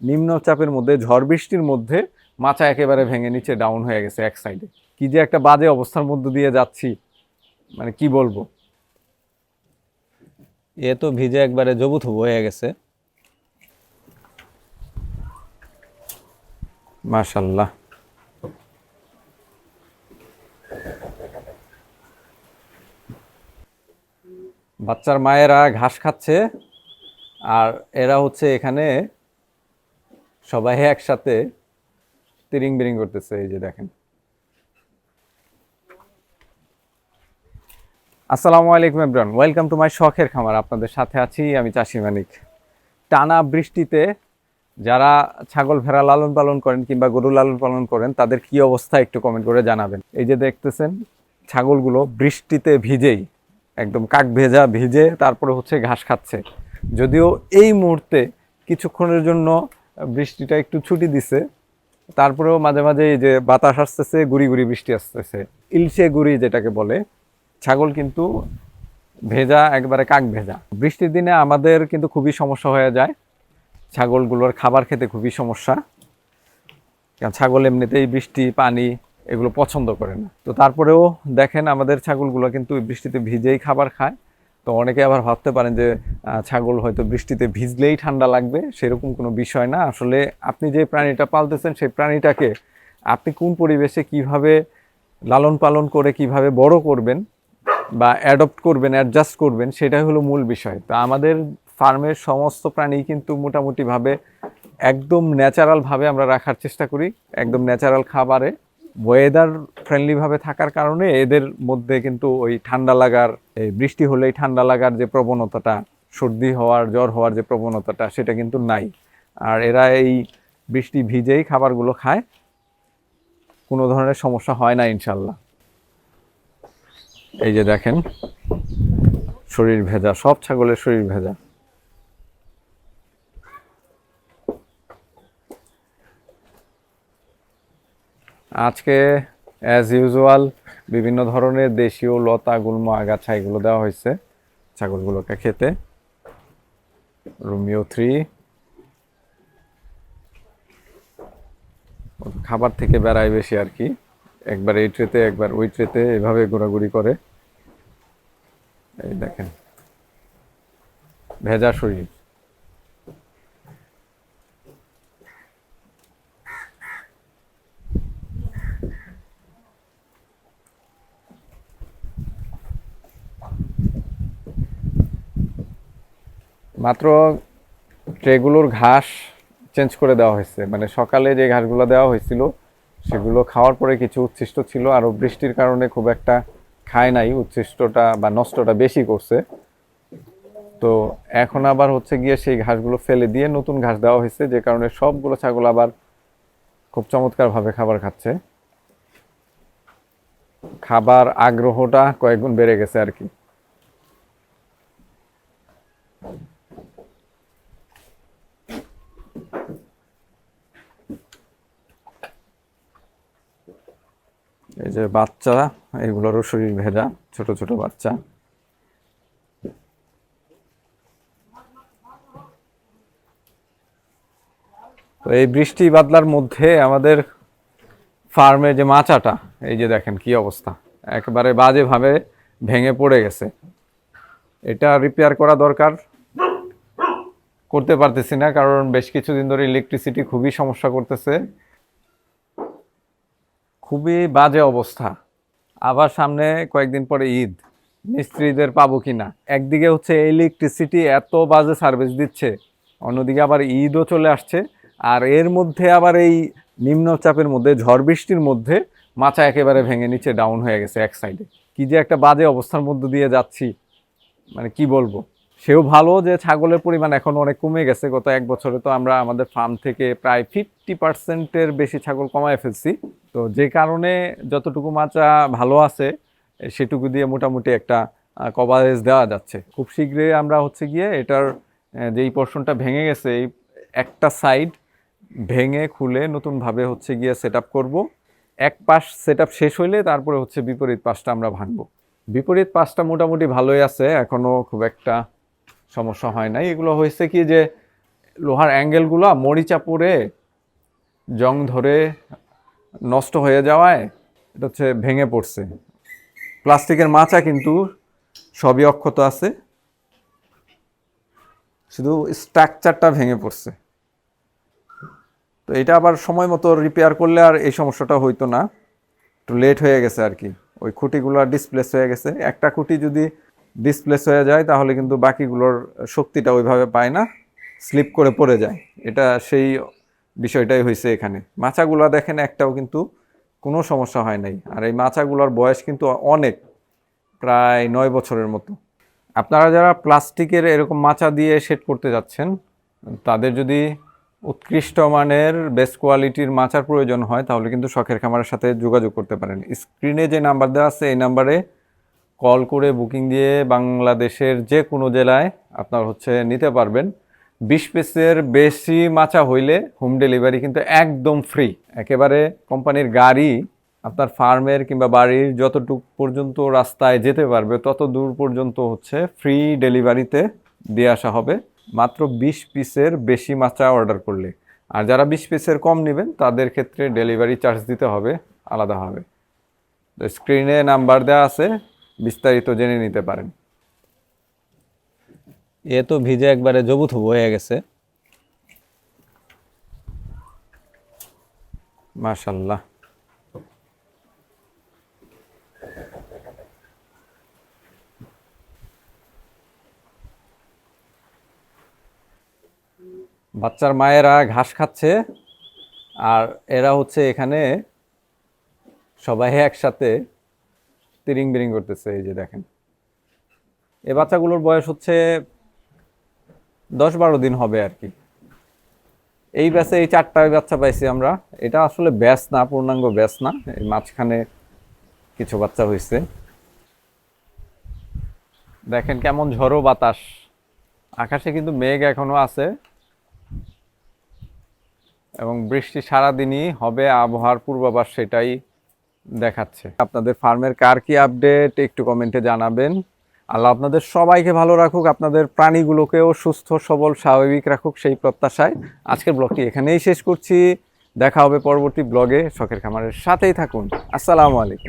নিম্নচাপের মধ্যে ঝড় বৃষ্টির মধ্যে মাচা একেবারে ভেঙে নিচে ডাউন হয়ে গেছে এক সাইডে কি যে একটা বাজে অবস্থার মধ্য দিয়ে যাচ্ছি মানে কি বলব? এ তো ভিজে একবারে জবুথুবু হয়ে গেছে। মাশাল্লাহ। বাচ্চার মায়েরা ঘাস খাচ্ছে আর এরা হচ্ছে এখানে সবাই একসাথে তিরিং বিরিং করতেছে, এই যে দেখেন। আসসালামু আলাইকুম এভরিওয়ান, ওয়েলকাম টু মাই শখের খামার, আপনাদের সাথে আছি আমি চাষি মানিক। টানা বৃষ্টিতে যারা ছাগল ভেড়া লালন পালন করেন কিংবা গরু লালন পালন করেন, তাদের কি অবস্থা একটু কমেন্ট করে জানাবেন। এই যে দেখতেছেন, ছাগলগুলো বৃষ্টিতে ভিজেই, একদম কাক ভেজা ভিজে, তারপরে হচ্ছে ঘাস খাচ্ছে। যদিও এই মুহূর্তে কিছুক্ষণের জন্য বৃষ্টিটা একটু ছুটি দিছে। তারপরেও মাঝে মাঝে এই যে বাতাস আসতেছে, গুড়ি গুড়ি বৃষ্টি আসতেছে। ইলশে গুড়ি যেটাকে বলে, ছাগল কিন্তু ভেজা, একবারে কাক ভেজা। বৃষ্টির দিনে আমাদের কিন্তু খুবই সমস্যা হয়ে যায়। ছাগলগুলোর খাবার খেতে খুবই সমস্যা। কারণ ছাগল এমনিতেই বৃষ্টি, পানি এগুলো পছন্দ করে না। তো তারপরেও দেখেন আমাদের ছাগলগুলো কিন্তু বৃষ্টিতে ভিজেই খাবার খায়। তো অনেকে আবার ভাবতে পারেন যে ছাগল হয়তো বৃষ্টিতে ভিজলেই ঠান্ডা লাগবে, সেরকম কোনো বিষয় না। আসলে আপনি যে প্রাণীটা পালতেছেন, সেই প্রাণীটাকে আপনি কোন পরিবেশে কীভাবে লালন পালন করে কীভাবে বড় করবেন বা অ্যাডপ্ট করবেন অ্যাডজাস্ট করবেন, সেটাই হলো মূল বিষয়। তো আমাদের ফার্মের সমস্ত প্রাণী কিন্তু মোটামুটিভাবে একদম ন্যাচারালভাবে আমরা রাখার চেষ্টা করি, একদম ন্যাচারাল খাবারে। ওয়েদার ফ্রেন্ডলিভাবে থাকার কারণে এদের মধ্যে কিন্তু ওই ঠান্ডা লাগার, এই বৃষ্টি হলেই ঠান্ডা লাগার যে প্রবণতাটা, সর্দি হওয়ার, জ্বর হওয়ার যে প্রবণতাটা, সেটা কিন্তু নাই। আর এরা এই বৃষ্টি ভিজেই খাবারগুলো খায়। কোনো ধরনের সমস্যা হয় না ইনশাল্লাহ এই যে দেখেন, শরীর ভেজা, সব ছাগলের শরীর ভেজা। আজকে অ্যাজ ইউজুয়াল বিভিন্ন ধরনের দেশীয় লতা, গুল্ম, আগাছা এগুলো দেওয়া হয়েছে ছাগলগুলোকে খেতে। রোমিও থ্রি খাবার থেকে বেড়ায় বেশি আর কি। একবার এই ট্রেতে, একবার ওই ট্রেতে এভাবে ঘোরাঘুরি করে। এই দেখেন, ভেজা শরীর। মাত্র ট্রেগুলোর ঘাস চেঞ্জ করে দেওয়া হয়েছে। মানে সকালে যে ঘাসগুলো দেওয়া হয়েছিল, সেগুলো খাওয়ার পরে কিছু উচ্ছিষ্ট ছিল। আর বৃষ্টির কারণে খুব একটা খায় নাই, উচ্ছিষ্টটা বা নষ্টটা বেশি করছে। তো এখন আবার হচ্ছে গিয়ে সেই ঘাসগুলো ফেলে দিয়ে নতুন ঘাস দেওয়া হয়েছে, যে কারণে সবগুলো ছাগল আবার খুব চমৎকারভাবে খাবার খাচ্ছে। খাবার আগ্রহটা কয়েকগুণ বেড়ে গেছে আর কি। এই যে বাচ্চা, এগুলোরও শরীর ভেজা, ছোট ছোট বাচ্চা। তো এই বৃষ্টি বাদলার মধ্যে আমাদের ফার্মে যে মাচাটা, এই যে দেখেন কি অবস্থা। একেবারে বাজেভাবে ভেঙে পড়ে গেছে। এটা রিপেয়ার করা দরকার। করতে পারতেছি না, কারণ বেশ কিছুদিন ধরে ইলেকট্রিসিটি খুবই সমস্যা করতেছে। খুবই বাজে অবস্থা। আবার সামনে কয়েকদিন পরে ঈদ। মিস্ত্রিদের পাবো কি না একদিকে হচ্ছে ইলেকট্রিসিটি এত বাজে সার্ভিস দিচ্ছে, অন্যদিকে আবার ঈদও চলে আসছে। আর এর মধ্যে আবার এই নিম্নচাপের মধ্যে, ঝড় বৃষ্টির মধ্যে মাচা একেবারে ভেঙে নিচে ডাউন হয়ে গেছে এক সাইডে কি যে একটা বাজে অবস্থার মধ্যে দিয়ে যাচ্ছি মানে কি বলব? সেও ভালো যে ছাগলের পরিমাণ এখন অনেক কমে গেছে। গত এক বছরে তো আমরা আমাদের ফার্ম থেকে প্রায় ফিফটি পার্সেন্টের বেশি ছাগল কমায় ফেলছি। তো যে কারণে যতটুকু মাচা ভালো আছে সেটুকু দিয়ে মোটামুটি একটা কভারেজ দেওয়া যাচ্ছে। খুব শীঘ্রই আমরা হচ্ছে গিয়ে এটার যেই পোর্শনটা ভেঙে গেছে, এই একটা সাইড ভেঙে, খুলে নতুনভাবে হচ্ছে গিয়ে সেট আপ করব। এক পাশ সেট আপ শেষ হইলে তারপরে হচ্ছে বিপরীত পাশটা আমরা ভাঙবো। বিপরীত পাশটা মোটামুটি ভালোই আছে এখনও খুব একটা সমস্যা হয় নাই। এগুলো হয়েছে কি যে, লোহার অ্যাঙ্গেলগুলো মরিচা পড়ে, জং ধরে নষ্ট হয়ে যাওয়ায় এটা হচ্ছে ভেঙে পড়ছে। প্লাস্টিকের মাচা কিন্তু সবই অক্ষত আছে। শুধু স্ট্রাকচারটা ভেঙে পড়ছে। তো এটা আবার সময় মতো রিপেয়ার করলে আর এই সমস্যাটা হইতো না। একটু লেট হয়ে গেছে আর কি। ওই খুঁটিগুলো ডিসপ্লেস হয়ে গেছে। একটা খুঁটি যদি ডিসপ্লেস হয়ে যায়, তাহলে কিন্তু বাকিগুলোর শক্তিটা ওইভাবে পায় না স্লিপ করে পড়ে যায়। এটা সেই বিষয়টাই হয়েছে এখানে। মাচাগুলো দেখেন, একটাও কিন্তু কোনো সমস্যা হয় নাই। আর এই মাচাগুলোর বয়স কিন্তু অনেক, প্রায় নয় বছরের মতো। আপনারা যারা প্লাস্টিকের এরকম মাচা দিয়ে সেট করতে যাচ্ছেন, তাদের যদি উৎকৃষ্ট মানের বেস্ট কোয়ালিটির মাচার প্রয়োজন হয়, তাহলে কিন্তু শখের খামারের সাথে যোগাযোগ করতে পারেন। স্ক্রিনে যে নাম্বার দেওয়া আছে, এই নাম্বারে কল করে বুকিং দিয়ে বাংলাদেশের যে কোনো জেলায় আপনার হচ্ছে নিতে পারবেন। বিশ পিসের বেশি মাচা হইলে হোম ডেলিভারি কিন্তু একদম ফ্রি। একেবারে কোম্পানির গাড়ি আপনার ফার্মের কিংবা বাড়ির যতটুকু পর্যন্ত রাস্তায় যেতে পারবে, তত দূর পর্যন্ত হচ্ছে ফ্রি ডেলিভারিতে দিয়ে আসা হবে। মাত্র বিশ পিসের বেশি মাচা অর্ডার করলে। আর যারা বিশ পিসের কম নেবেন, তাদের ক্ষেত্রে ডেলিভারি চার্জ দিতে হবে আলাদাভাবে স্ক্রিনে নাম্বার দেওয়া আছে বিস্তারিত জেনে নিতে পারেন। এ তো ভিজে একবারে জবুথুবু হয়ে গেছে। মাশাল্লাহ। বাচ্চার মায়েরা ঘাস খাচ্ছে আর এরা হচ্ছে এখানে সবাই একসাথে তিরিং বিরিং করতেছে, এই যে দেখেন। এই বাচ্চাগুলোর বয়স হচ্ছে দশ বারো দিন হবে আর কি। এই ব্যাসে এই চারটা বাচ্চা পাইছি আমরা। এটা আসলে ব্যাস না, পূর্ণাঙ্গ ব্যাস না। এই মাঝখানে কিছু বাচ্চা হয়েছে দেখেন কেমন ঝড়ো বাতাস। আকাশে কিন্তু মেঘ এখনও আছে। এবং বৃষ্টি সারাদিনই হবে, আবহাওয়ার পূর্বাভাস সেটাই দেখাচ্ছে। আপনাদের ফার্মের কার কি আপডেট একটু কমেন্টে জানাবেন। আল্লাহ আপনাদের সবাইকে ভালো রাখুক, আপনাদের প্রাণীগুলোকেও সুস্থ, সবল, স্বাভাবিক রাখুক সেই প্রত্যাশায়। আজকের ব্লগটি এখানেই শেষ করছি। দেখা হবে পরবর্তী ব্লগে শখের খামারের সাথেই থাকুন। আসসালামু আলাইকুম।